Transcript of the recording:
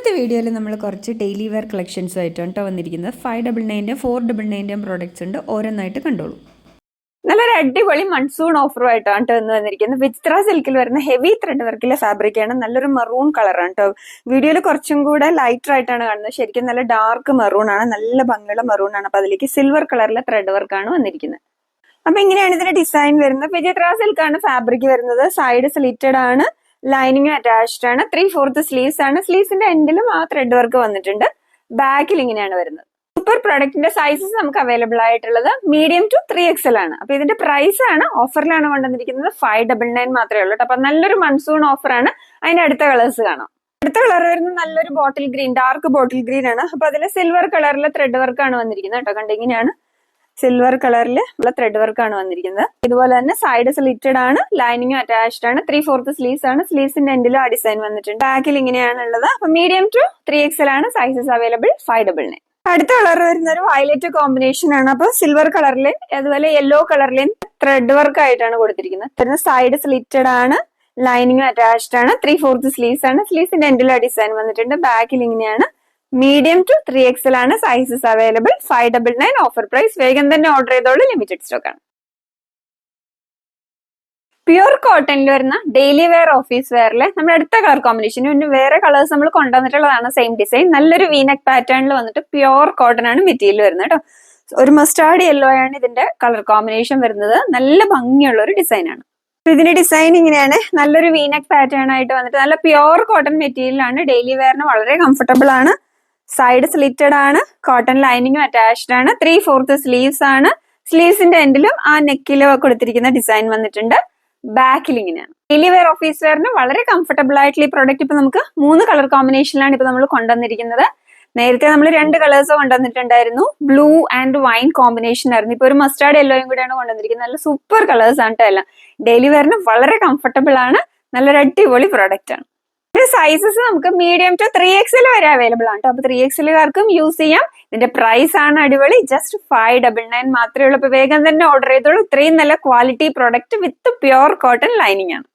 ഇന്നത്തെ വീഡിയോയിൽ നമ്മൾ കുറച്ച് ഡെയിലി വെയർ കളക്ഷൻസുമായിട്ടാണ് കേട്ടോ വന്നിരിക്കുന്നത്. ഫൈവ് ഡബിൾ നയന്റെയും ഫോർ ഡബിൾ നയന്റെയും പ്രോഡക്റ്റ്സ് ഉണ്ട്. ഓരോന്നായിട്ട് കണ്ടോളൂ. നല്ലൊരു അടിപൊളി മൺസൂൺ ഓഫറുമായിട്ടാണ് കേട്ടോ ഇന്ന് വന്നിരിക്കുന്നത്. വിചിത്ര സിൽക്കിൽ വരുന്ന ഹെവി ത്രെഡ് വർക്കിലെ ഫാബ്രിക് ആണ്. നല്ലൊരു മെറൂൺ കളറാണ് കേട്ടോ വീഡിയോയിൽ കുറച്ചും കൂടെ ലൈറ്റർ ആയിട്ടാണ് കാണുന്നത്. ശരിക്കും നല്ല ഡാർക്ക് മെറൂൺ ആണ്. നല്ല ഭംഗിയുള്ള മെറൂൺ ആണ്. അപ്പൊ അതിലേക്ക് സിൽവർ കളറിലെ ത്രെഡ് വർക്കാണ് വന്നിരിക്കുന്നത്. അപ്പൊ ഇങ്ങനെയാണ് ഇതിന്റെ ഡിസൈൻ വരുന്നത്. വിചിത്ര സിൽക്കാണ് ഫാബ്രിക് വരുന്നത്. സൈഡ് സ്ലിറ്റഡ് ആണ്. ലൈനിങ് അറ്റാച്ച്ഡ് ആണ്. ത്രീ ഫോർത്ത് സ്ലീവ്സ് ആണ്. സ്ലീവ്സിന്റെ എൻഡിലും ആ ത്രെഡ് വർക്ക് വന്നിട്ടുണ്ട്. ബാക്കിൽ ഇങ്ങനെയാണ് വരുന്നത്. സൂപ്പർ പ്രൊഡക്റ്റിന്റെ സൈസസ് നമുക്ക് അവൈലബിൾ ആയിട്ടുള്ളത് മീഡിയം ടു ത്രീ എക്സൽ ആണ്. അപ്പൊ ഇതിന്റെ പ്രൈസ് ആണ് ഓഫറിലാണ് കൊണ്ടുവന്നിരിക്കുന്നത് ഫൈവ് ഡബിൾ നയൻ മാത്രമേ ഉള്ളൂ. അപ്പൊ നല്ലൊരു മൺസൂൺ ഓഫർ ആണ്. അതിന്റെ അടുത്ത കളേഴ്സ് കാണാം. അടുത്ത കളർ വരുന്നത് നല്ലൊരു bottle green dark bottle green ആണ്. അപ്പൊ അതിൽ സിൽവർ കളറിലെ ത്രെഡ് വർക്ക് ആണ് വന്നിരിക്കുന്നത് കേട്ടോ കണ്ട? ഇങ്ങനെയാണ്. സിൽവർ കളറിൽ ഉള്ള ത്രെഡ് ആണ് വന്നിരിക്കുന്നത്. ഇതുപോലെ തന്നെ സൈഡ് സ്ലിറ്റഡ് ആണ് ലൈനിങ് അറ്റാച്ച്ഡ് ആണ് ത്രീ ഫോർത്ത് സ്ലീവ്സ് ആണ്. സ്ലീവ്സിന്റെ എൻഡിലും ആ ഡിസൈൻ വന്നിട്ടുണ്ട്. ബാക്കിൽ ഇങ്ങനെയാണുള്ളത് അപ്പൊ മീഡിയം ടു ത്രീ എക്സൽ ആണ് sizes available five double nine അടുത്ത കളർ വരുന്ന ഒരു വയലറ്റ് കോമ്പിനേഷൻ ആണ്. അപ്പൊ സിൽവർ കളറിലും അതുപോലെ യെല്ലോ കളറിലും ത്രെഡ് വർക്ക് ആയിട്ടാണ് കൊടുത്തിരിക്കുന്നത്. വരുന്ന സൈഡ് സ്ലിറ്റഡ് ആണ് ലൈനിങ് അറ്റാച്ച്ഡ് ആണ് ത്രീ ഫോർത്ത് സ്ലീവ്സ് ആണ്. സ്ലീവ്സിന്റെ എൻഡിൽ ആ ഡിസൈൻ വന്നിട്ടുണ്ട്. ബാക്കിൽ ഇങ്ങനെയാണ് മീഡിയം ടു ത്രീ എക്സൽ ആണ് sizes available five double nine offer price വേഗം തന്നെ ഓർഡർ ചെയ്തോളൂ. ലിമിറ്റഡ് സ്റ്റോക്ക് ആണ്. പ്യുർ കോട്ടണിൽ വരുന്ന ഡെയിലി വെയർ ഓഫീസ് വെയറിലെ നമ്മുടെ അടുത്ത കളർ കോമ്പിനേഷൻ പിന്നെ വേറെ കളേഴ്സ് നമ്മൾ കൊണ്ടുവന്നിട്ടുള്ളതാണ്. സെയിം ഡിസൈൻ നല്ലൊരു വീനക് പാറ്റേണിൽ വന്നിട്ട് പ്യുർ കോട്ടൺ ആണ് മെറ്റീരിയൽ വരുന്നത് കേട്ടോ. ഒരു മസ്റ്റാർഡ് യെല്ലോ ആണ് ഇതിന്റെ കളർ കോമ്പിനേഷൻ വരുന്നത്. നല്ല ഭംഗിയുള്ള ഒരു ഡിസൈനാണ് ഇതിന്റെ ഡിസൈൻ ഇങ്ങനെയാണ്. നല്ലൊരു വീനക് പാറ്റേൺ ആയിട്ട് വന്നിട്ട് നല്ല പ്യുർ കോട്ടൺ മെറ്റീരിയൽ ആണ് ഡെയിലി വെയറിന് വളരെ കംഫർട്ടബിൾ ആണ്. സൈഡ് സ്ലിറ്റഡ് ആണ് കോട്ടൺ ലൈനിങ്ങും അറ്റാച്ച്ഡ് ആണ് ത്രീ ഫോർത്ത് സ്ലീവ്സ് ആണ്. സ്ലീവ്സിന്റെ എൻഡിലും ആ നെക്കിലും കൊടുത്തിരിക്കുന്ന ഡിസൈൻ വന്നിട്ടുണ്ട്. ബാക്കിൽ ഡെയിലി വെയർ ഓഫീസ് വെയറിന് വളരെ കംഫർട്ടബിൾ ആയിട്ട് ഈ പ്രോഡക്റ്റ് ഇപ്പൊ നമുക്ക് മൂന്ന് കളർ കോമ്പിനേഷനിലാണ് ഇപ്പൊ നമ്മൾ കൊണ്ടുവന്നിരിക്കുന്നത്. നേരത്തെ നമ്മൾ രണ്ട് കളേഴ്സ് കൊണ്ടുവന്നിട്ടുണ്ടായിരുന്നു. ബ്ലൂ ആൻഡ് വൈൻ കോമ്പിനേഷൻ ആയിരുന്നു. ഇപ്പൊ ഒരു മസ്റ്റാർഡ് യെല്ലോയും കൂടെയാണ് കൊണ്ടുവന്നിരിക്കുന്നത്. നല്ല സൂപ്പർ കളേഴ്സ് ആണ് കേട്ടോ എല്ലാം. ഡെയിലി വെയറിന് വളരെ കംഫർട്ടബിൾ ആണ്. നല്ലൊരു അടിപൊളി പ്രോഡക്റ്റ് ആണ്. സൈസസ് നമുക്ക് മീഡിയം ടു ത്രീ എക്സിൽ വരെ അവൈലബിൾ ആണ് കേട്ടോ അപ്പൊ ത്രീ എക്സിലുകാർക്കും യൂസ് ചെയ്യാം. ഇതിന്റെ പ്രൈസ് ആണ് അടിപൊളി. ജസ്റ്റ് ഫൈവ് ഡബിൾ നയൻ മാത്രമേ ഉള്ളൂ. അപ്പൊ വേഗം തന്നെ ഓർഡർ ചെയ്തോളൂ. ഇത്രയും നല്ല quality product with pure cotton lining ആണ്.